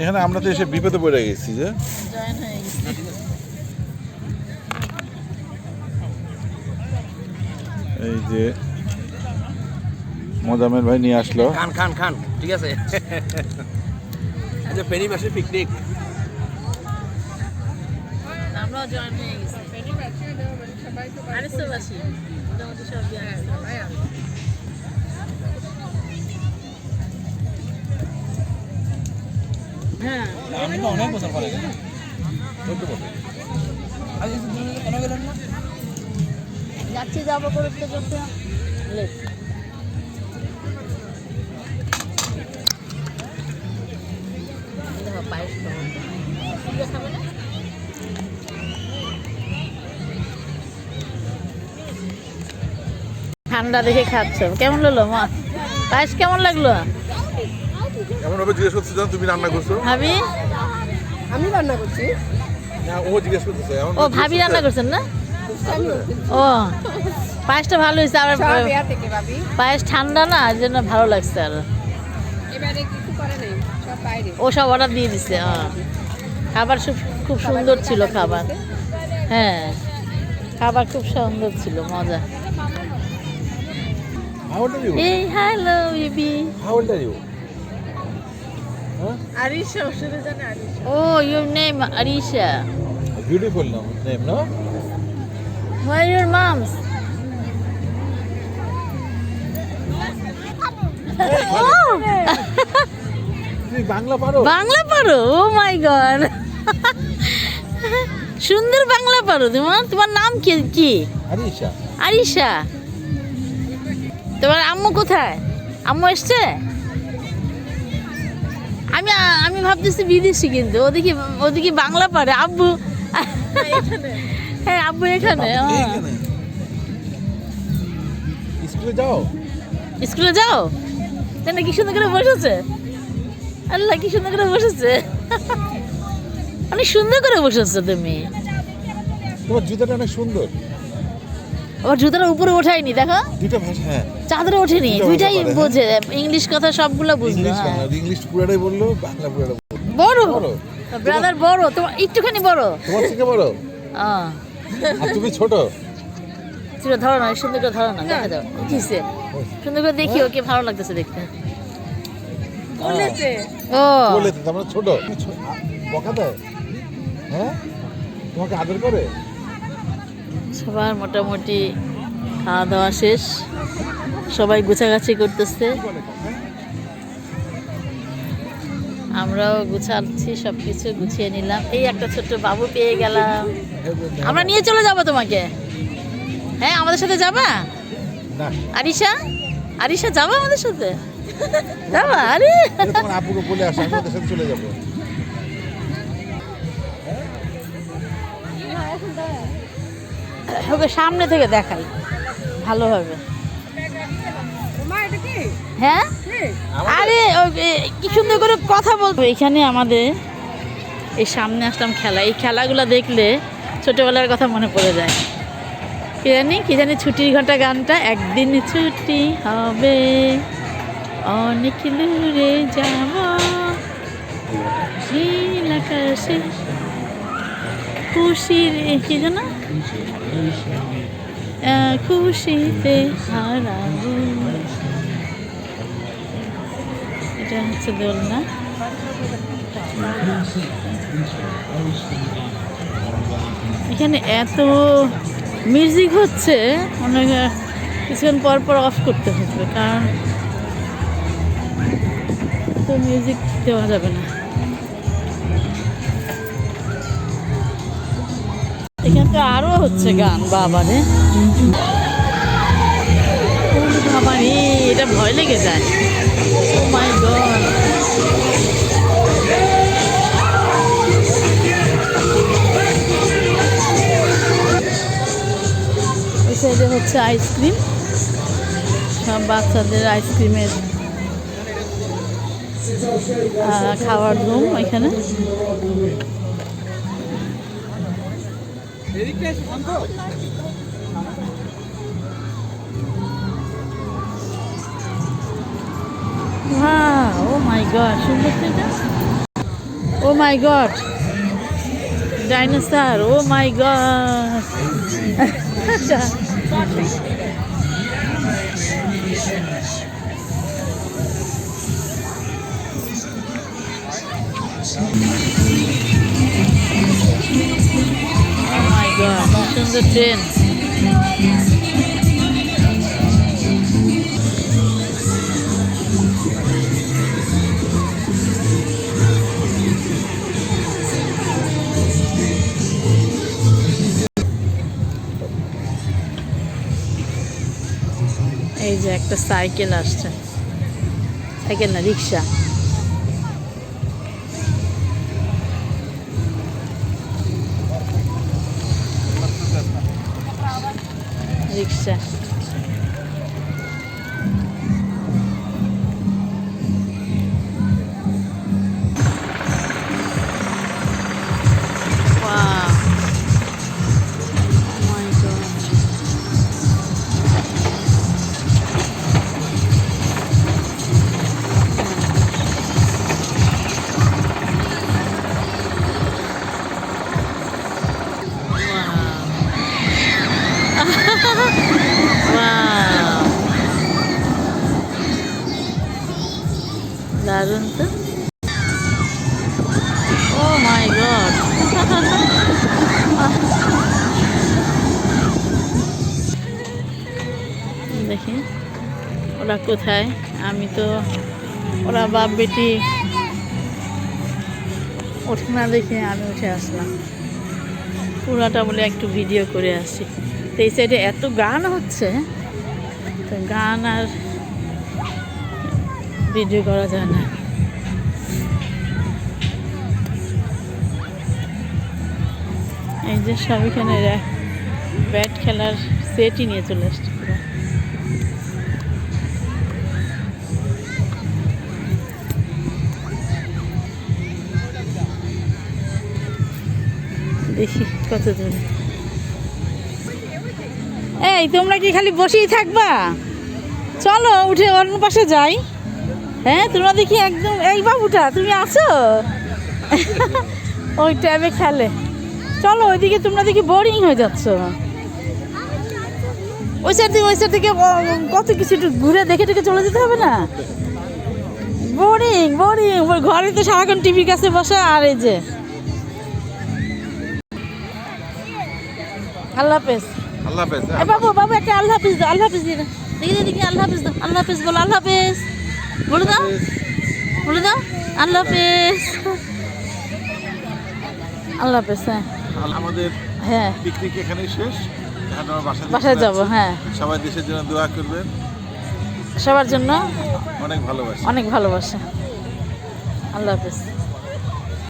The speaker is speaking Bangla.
এখানে আমরা তো এসে বিপদে পড়ে গেছি যে। জয়েন গেছে এই যে মোজামের ভাই নিয়ে আসলো। খান খান খান ঠিক আছে। আচ্ছা ফেরি মাসের পিকনিক আমরাও জয়েন হয়ে গেছি। আড়াইশোবাসী মোটামুটি সব আমি তো অনেক বছর পরে কেন গেলেন না? যাচ্ছি যাব করতে করতে পায়েস খাবে না? ঠান্ডা দেখে খাচ্ছ। কেমন লাগল মা? পায়েস কেমন লাগল? এমন জিজ্ঞেস করছে তুমি রান্না করছ? ভাবি? আমি রান্না করছি। না ও জিজ্ঞেস করতেছে ও ভাবি রান্না করছেন না? ও পায়েসটা ভালো হয়েছে আর পায়েস ঠান্ডা না জন্য ভালো লাগছে আর। এবারে কিছু করে নাই সব বাইরে। ও সব অর্ডার দিয়ে দিছে হ্যাঁ খাবার খুব খুব সুন্দর ছিল খাবার। হ্যাঁ খাবার খুব সুন্দর ছিল মজা। How old are you? এই hello baby How old are you? জানে Arisha oh your name Arisha A beautiful name, no? Where your mums তুমি বাংলা পারো? বাংলা পারো? ও মাই গড সুন্দর বাংলা পারো তোমার তোমার নাম কি কি? আরিশা আরিশা তোমার আম্মু কোথায়? আম্মু এসছে? আমি আমি ভাবতেছি বিদেশি কিন্তু ওদিকে ওদিকে বাংলা পারে। আব্বু। হ্যাঁ আব্বু এখানে। স্কুলে যাও। স্কুলে যাও? না কি সুন্দর করে বসেছে? আল্লাহ কি সুন্দর করে বসেছে। অনেক সুন্দর করে বসেছো তুমি। তোমার জুতাটা অনেক সুন্দর। আবার জুতোটা উপরে ওঠায়নি দেখো। দুইটা ভাষা হ্যাঁ। চাদরে ওঠেনি দুটো দুইটাই বোঝে ইংলিশ কথা সবগুলো বুঝলো ইংলিশ হ্যাঁ। ইংলিশ পুরাটাই বলল বাংলা পুরাটা বড়? বড়। ব্রাদার বড় তোমার একটুখানি বড়। তোমার থেকে বড়? আহ, আর তুমি ছোট? ছিল ধরো না সুন্দর করে ধরো না দেখা যাও কিসে সুন্দর করে দেখি ওকে ভালো লাগতেছে দেখতে। বলেছে। ও। বলে তো তোমরা ছোট। বকা দেয়? হ্যাঁ? তোমাকে আদর করে? সবার মোটামুটি খাওয়া দাওয়া শেষ। সবাই গুছাগাছি করতেছে। আমরাও গুছাচ্ছি সব কিছু গুছিয়ে নিলাম। এই একটা ছোট্ট বাবু পেয়ে গেলাম। আমরা নিয়ে চলে যাব তোমাকে। হ্যাঁ আমাদের সাথে যাবা? আরিশা? আরিশা যাবা আমাদের সাথে? যাবা? আরে। আপুকে বলে আসো আমি ওদের সাথে চলে যাব। ওকে সামনে থেকে দেখাই। ভালো হবে। হ্যাঁ? আরে কি সুন্দর করে কথা বলতো এখানে আমাদের এই সামনে আসলাম খেলা। এই খেলাগুলো দেখলে ছোটোবেলার কথা মনে পড়ে যায়। কি জানি কি জানি ছুটির ঘণ্টা গানটা একদিন ছুটি হবে অনেক দূরে যাব। নীল আকাশে খুশির কি জানা খুশিতে হারাবো। এটা হচ্ছে দোলনা। এখানে এত মিউজিক হচ্ছে অনেক কিছুক্ষণ পর পর অফ করতে হবে কারণ তো মিউজিক দেওয়া যাবে না। আরও হচ্ছে গান, বাবারে। বাবারে, এটা ভয় লেগে যায়। ওই সাইডে হচ্ছে আইসক্রিম। সব বাচ্চাদের আইসক্রিমের খাওয়ার রুম এখানে। এদিকটা এসে শান্ত ও মাই গড সুন্দর তো এটা ও my god dinosaur oh my god god সুন্দর ট্রেন এই যে একটা সাইকেল আসছে সাইকেল না রিক্সা রিক্সা দারুণ তো। Oh my god. দেখি, ওরা কোথায়? আমি তো, ওরা বাপ বেটি ওঠে না দেখে আমি উঠে আসলাম। পুরাটা বলে একটু ভিডিও করে আসি। তো এই সাইডে এত গান হচ্ছে, তো গান আর ভিডিও করা যায় না। এই যে সব এখানে ব্যাট খেলার সেটই নিয়ে চলে আসছে পুরো। দেখি কত দূরে। এই, তোমরা কি খালি বসেই থাকবা? চলো, উঠে অন্য পাশে যাই। হ্যাঁ তোমরা দেখি একদম এই বাবুটা তুমি আছো? ওই ট্যাবে খেলে। চলো ওইদিকে তোমরা দেখি বোরিং হয়ে যাচ্ছ। ওই সাইড থেকে ওই সাইড থেকে কত কিছু একটু ঘুরে দেখে টেকে চলে যেতে হবে না? বোরিং বোরিং ঘরে তো সারাক্ষণ টিভির কাছে বসে আর এই যে। আল্লাহ হাফেজ। আল্লাহ হাফেজ এ বাবু বাবু একটা আল্লাহ হাফিজ দাও আল্লাহ হাফিজ দাও। দেখি দেখি দেখি আল্লাহ হাফিজ দাও আল্লাহ হাফিজ বলো আল্লাহ হাফিজ। বলে দাও। বলে দাও। আল্লাহ হাফেজ। আল্লাহ হাফেজ হ্যাঁ। আমাদের হ্যাঁ। পিকনিক শেষ। এখন বাসায় বাসায় যাব হ্যাঁ। সবাই দেশের জন্য দোয়া করবেন। সবার জন্য অনেক ভালোবাসে। অনেক ভালোবাসা। আল্লাহ হাফিজ।